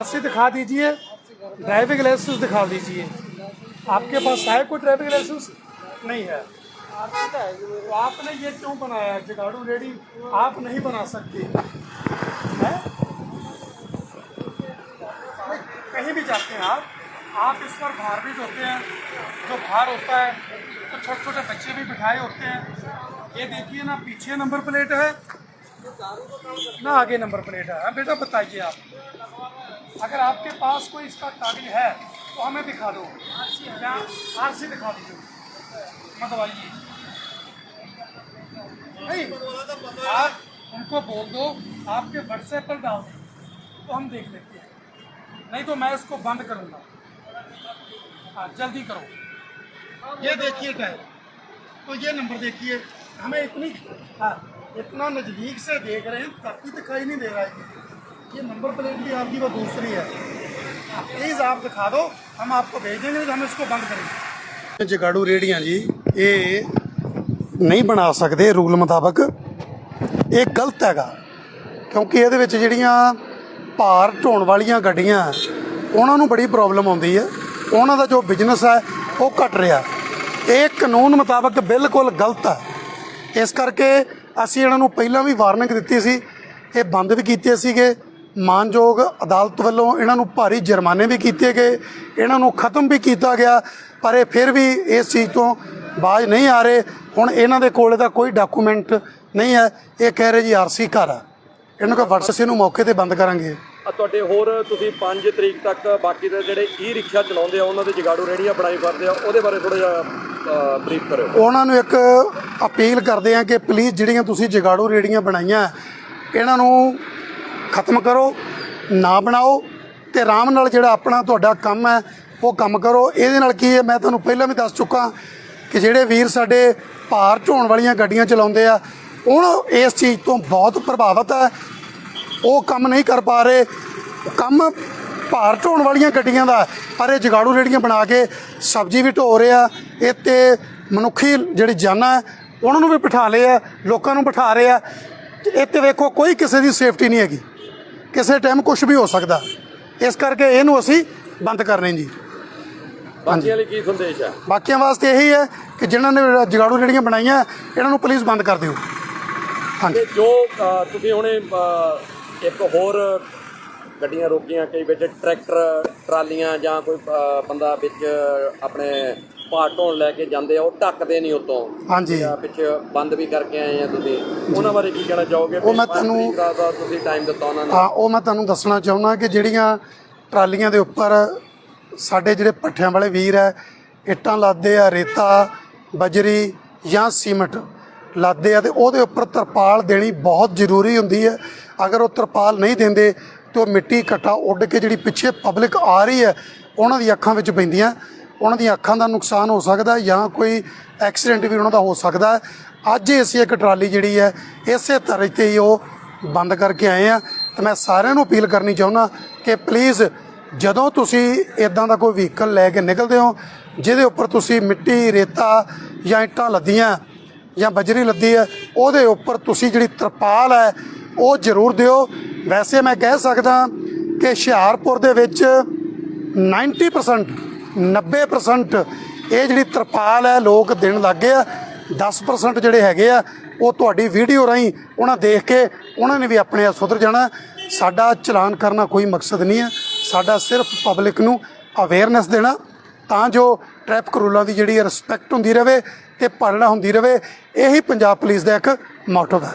से दिखा दीजिए ड्राइविंग लाइसेंस दिखा दीजिए। आपके पास है कोई ड्राइविंग लाइसेंस नहीं है। तो आपने ये क्यों बनाया है? जगाड़ू रेडी आप नहीं बना सकते। हैं? कहीं भी जाते हैं आप आप इस पर भार भी होते हैं। जो भार होता है तो छोटे छोटे बच्चे भी बिठाए होते हैं। ये देखिए ना, पीछे नंबर प्लेट है। ना आगे नंबर प्लेट है। हाँ बेटा बताइए आप। अगर आपके पास कोई इसका काबिल है तो हमें दिखा दो। आर सी दिखा दीजिए। मतवाइए नहीं, आप उनको बोल दो, आपके व्हाट्सएप पर डाल दो तो हम देख लेते हैं। नहीं तो मैं इसको बंद करूँगा। हाँ जल्दी करो। ये देखिए टायर तो ये नंबर देखिए। हमें इतनी हाँ इतना नज़दीक से देख रहे हैं भी दिखाई नहीं दे रहा है। ये नंबर प्लेट भी आपकी वो दूसरी है प्लीज़ आप दिखा दो हम आपको भेज देंगे तो हम इसको बंद करेंगे ਜਗਾੜੂ ਰੇੜੀਆਂ ਜੀ ਇਹ ਨਹੀਂ ਬਣਾ ਸਕਦੇ ਰੂਲ ਮੁਤਾਬਕ ਇਹ ਗਲਤ ਹੈਗਾ ਕਿਉਂਕਿ ਇਹਦੇ ਵਿੱਚ ਜਿਹੜੀਆਂ ਭਾਰ ਢੋਣ ਵਾਲੀਆਂ ਗੱਡੀਆਂ ਉਹਨਾਂ ਨੂੰ ਬੜੀ ਪ੍ਰੋਬਲਮ ਆਉਂਦੀ ਹੈ ਉਹਨਾਂ ਦਾ ਜੋ ਬਿਜ਼ਨਸ ਹੈ ਉਹ ਘਟ ਰਿਹਾ ਇਹ ਕਾਨੂੰਨ ਮੁਤਾਬਕ ਬਿਲਕੁਲ ਗਲਤ ਹੈ ਇਸ ਕਰਕੇ ਅਸੀਂ ਇਹਨਾਂ ਨੂੰ ਪਹਿਲਾਂ ਵੀ ਵਾਰਨਿੰਗ ਦਿੱਤੀ ਸੀ ਇਹ ਬੰਦ ਵੀ ਕੀਤੇ ਸੀਗੇ ਮਾਨਯੋਗ ਅਦਾਲਤ ਵੱਲੋਂ ਇਹਨਾਂ ਨੂੰ ਭਾਰੀ ਜੁਰਮਾਨੇ ਵੀ ਕੀਤੇ ਗਏ ਇਹਨਾਂ ਨੂੰ ਖਤਮ ਵੀ ਕੀਤਾ ਗਿਆ ਪਰ ਇਹ ਫਿਰ ਵੀ ਇਸ ਚੀਜ਼ ਤੋਂ ਬਾਜ ਨਹੀਂ ਆ ਰਹੇ। ਹੁਣ ਇਹਨਾਂ ਦੇ ਕੋਲ ਦਾ ਕੋਈ ਡਾਕੂਮੈਂਟ ਨਹੀਂ ਹੈ ਇਹ ਕਹਿ ਰਹੇ ਜੀ ਆਰਸੀ ਘਰ ਆ। ਇਹਨਾਂ ਕੋਲ WhatsApp ਨੂੰ ਮੌਕੇ ਤੇ ਬੰਦ ਕਰਾਂਗੇ। ਤੁਹਾਡੇ ਹੋਰ ਤੁਸੀਂ 5 ਤਰੀਕ ਤੱਕ ਬਾਕੀ ਦੇ ਜਿਹੜੇ ਈ ਰਿਕਸ਼ਾ ਚਲਾਉਂਦੇ ਆ ਉਹਨਾਂ ਦੇ ਜਗਾੜੂ ਰੇੜੀਆਂ ਬਣਾਈ ਕਰਦੇ ਆ ਉਹਦੇ ਬਾਰੇ ਥੋੜਾ ਜਿਹਾ ਬਰੀਫ ਕਰਿਓ। ਉਹਨਾਂ ਨੂੰ ਇੱਕ ਅਪੀਲ ਕਰਦੇ ਆ ਕਿ ਪਲੀਜ਼ ਜਿਹੜੀਆਂ ਤੁਸੀਂ ਜਗਾੜੂ ਰੇੜੀਆਂ ਬਣਾਈਆਂ ਇਹਨਾਂ ਨੂੰ ਖਤਮ ਕਰੋ, ਨਾ ਬਣਾਓ ਤੇ ਆਰਾਮ ਨਾਲ ਜਿਹੜਾ ਆਪਣਾ ਤੁਹਾਡਾ ਕੰਮ ਹੈ, ਉਹ ਕੰਮ ਕਰੋ। ਇਹਦੇ ਨਾਲ ਕੀ ਹੈ, ਮੈਂ ਤੁਹਾਨੂੰ ਪਹਿਲਾਂ ਵੀ ਦੱਸ ਚੁੱਕਾ ਕਿ ਜਿਹੜੇ ਵੀਰ ਸਾਡੇ ਭਾਰ ਢੋਣ ਵਾਲੀਆਂ ਗੱਡੀਆਂ ਚਲਾਉਂਦੇ ਆ ਉਹ ਇਸ ਚੀਜ਼ ਤੋਂ ਬਹੁਤ ਪ੍ਰਭਾਵਿਤ ਹੈ। ਉਹ ਕੰਮ ਨਹੀਂ ਕਰ ਪਾ ਰਹੇ। ਕੰਮ ਭਾਰ ਢੋਣ ਵਾਲੀਆਂ ਗੱਡੀਆਂ ਦਾ ਪਰ ਇਹ ਜਗਾੜੂ ਰੇੜੀਆਂ ਬਣਾ ਕੇ ਸਬਜ਼ੀ ਵੀ ਢੋ ਰਹੇ ਆ। ਇਹ ਤੇ ਮਨੁੱਖੀ ਜਿਹੜੀ ਜਾਨਾਂ ਉਹਨਾਂ ਨੂੰ ਵੀ ਬਿਠਾ ਲਏ ਆ, ਲੋਕਾਂ ਨੂੰ ਬਿਠਾ ਰਹੇ ਆ। ਤੇ ਇਹ ਤੇ ਵੇਖੋ, ਕੋਈ ਕਿਸੇ ਦੀ ਸੇਫਟੀ ਨਹੀਂ ਹੈਗੀ। ਕਿਸੇ ਟਾਈਮ ਕੁਝ ਵੀ ਹੋ ਸਕਦਾ। ਇਸ ਕਰਕੇ ਇਹਨੂੰ ਅਸੀਂ ਬੰਦ ਕਰਨੇ ਜੀ। ਬਾਕੀਆਂ ਲਈ ਕੀ ਸੰਦੇਸ਼ ਆ? ਬਾਕੀਆਂ ਵਾਸਤੇ ਇਹੀ ਹੈ ਕਿ ਜਿਨ੍ਹਾਂ ਨੇ ਜਗਾੜੂ ਰੇੜੀਆਂ ਬਣਾਈਆਂ ਇਹਨਾਂ ਨੂੰ ਪਲੀਜ਼ ਬੰਦ ਕਰ ਦਿਓ। ਹਾਂਜੀ। ਜੋ ਤੁਸੀਂ ਹੁਣੇ ਇੱਕ ਹੋਰ ਗੱਡੀਆਂ ਰੋਕੀਆਂ ਕਈ ਵਿੱਚ ਟਰੈਕਟਰ ਟਰਾਲੀਆਂ ਜਾਂ ਕੋਈ ਬੰਦਾ ਵਿੱਚ ਆਪਣੇ ਭਾਰ ਢੋਣ ਲੈ ਕੇ ਜਾਂਦੇ ਆ ਉਹ ਢੱਕਦੇ ਨਹੀਂ ਉਤੋਂ। ਹਾਂਜੀ। ਪਿੱਛੇ ਬੰਦ ਵੀ ਕਰਕੇ ਆਏ ਆ ਤੁਸੀਂ। ਉਹਨਾਂ ਬਾਰੇ ਕੀ ਕਹਿਣਾ ਚਾਹੋਗੇ? ਉਹ ਮੈਂ ਤੁਹਾਨੂੰ- ਤੁਸੀਂ ਟਾਈਮ ਦਿੱਤਾ ਉਹਨਾਂ ਨੂੰ। ਹਾਂ ਉਹ ਮੈਂ ਤੁਹਾਨੂੰ ਦੱਸਣਾ ਚਾਹੁੰਦਾ ਕਿ ਜਿਹੜੀਆਂ ਟਰਾਲੀਆਂ ਦੇ ਉੱਪਰ ਸਾਡੇ ਜਿਹੜੇ ਪੱਠਿਆਂ ਵਾਲੇ ਵੀਰ ਹੈ ਇੱਟਾਂ ਲਾਦੇ ਆ ਰੇਤਾ ਬਜਰੀ ਜਾਂ ਸੀਮਟ ਲਾਦੇ ਆ ਤੇ ਉਹਦੇ ਉੱਪਰ ਤਰਪਾਲ ਦੇਣੀ ਬਹੁਤ ਜ਼ਰੂਰੀ ਹੁੰਦੀ ਹੈ। ਅਗਰ ਉਹ ਤਰਪਾਲ ਨਹੀਂ ਦਿੰਦੇ ਤੇ ਉਹ ਮਿੱਟੀ ਘੱਟਾ ਉੱਡ ਕੇ ਜਿਹੜੀ ਪਿੱਛੇ ਪਬਲਿਕ ਆ ਰਹੀ ਹੈ ਉਹਨਾਂ ਦੀ ਅੱਖਾਂ ਵਿੱਚ ਪੈਂਦੀਆਂ। ਉਹਨਾਂ ਦੀਆਂ ਅੱਖਾਂ ਦਾ ਨੁਕਸਾਨ ਹੋ ਸਕਦਾ ਜਾਂ ਕੋਈ ਐਕਸੀਡੈਂਟ ਵੀ ਉਹਨਾਂ ਦਾ ਹੋ ਸਕਦਾ ਅੱਜ ਹੀ ਅਸੀਂ ਇੱਕ ਟਰਾਲੀ ਜਿਹੜੀ ਹੈ, ਇਸੇ ਤਰ੍ਹਾਂ ਤੇ ਹੀ ਉਹ ਬੰਦ ਕਰਕੇ ਆਏ ਆ ਤੇ ਮੈਂ ਸਾਰਿਆਂ ਨੂੰ ਅਪੀਲ ਕਰਨੀ ਚਾਹੁੰਦਾ ਕਿ ਪਲੀਜ਼ ਜਦੋਂ ਤੁਸੀਂ ਇਦਾਂ ਦਾ ਕੋਈ ਵਹੀਕਲ ਲੈ ਕੇ ਨਿਕਲਦੇ ਹੋ, ਜਿਹਦੇ ਉੱਪਰ ਤੁਸੀਂ ਮਿੱਟੀ, ਰੇਤਾ ਜਾਂ ਇੱਟਾਂ ਲੱਦੀਆਂ ਜਾਂ ਬਜਰੀ ਲੱਦੀ ਹੈ, ਉਹਦੇ ਉੱਪਰ ਤੁਸੀਂ ਜਿਹੜੀ ਤਰਪਾਲ ਹੈ, ਉਹ ਜ਼ਰੂਰ ਦਿਓ। ਵੈਸੇ ਮੈਂ ਕਹਿ ਸਕਦਾ ਕਿ ਹੁਸ਼ਿਆਰਪੁਰ ਦੇ ਵਿੱਚ 90% 90% ਇਹ ਜਿਹੜੀ ਤਰਪਾਲ ਹੈ, ਲੋਕ ਦੇਣ ਲੱਗ ਗਏ ਆ। 10% ਜਿਹੜੇ ਹੈਗੇ ਆ, ਉਹ ਤੁਹਾਡੀ ਵੀਡੀਓ ਰਾਹੀਂ ਉਹਨਾਂ ਦੇਖ ਕੇ ਉਹਨਾਂ ਨੇ ਵੀ ਆਪਣੇ ਆਪ ਸੁਧਰ ਜਾਣਾ। ਸਾਡਾ ਚਲਾਨ ਕਰਨਾ ਕੋਈ ਮਕਸਦ ਨਹੀਂ ਹੈ। ਸਾਡਾ ਸਿਰਫ ਪਬਲਿਕ ਨੂੰ ਅਵੇਅਰਨੈਸ ਦੇਣਾ। ਤਾਂ ਜੋ ਟ੍ਰੈਫਿਕ ਰੂਲਾਂ ਦੀ ਜਿਹੜੀ ਰਿਸਪੈਕਟ ਹੁੰਦੀ ਰਹੇ ਤੇ ਪਾਲਣਾ ਹੁੰਦੀ ਰਹੇ ਇਹੀ ਪੰਜਾਬ ਪੁਲਿਸ ਦਾ ਇੱਕ ਮੋਟੋ ਹੈ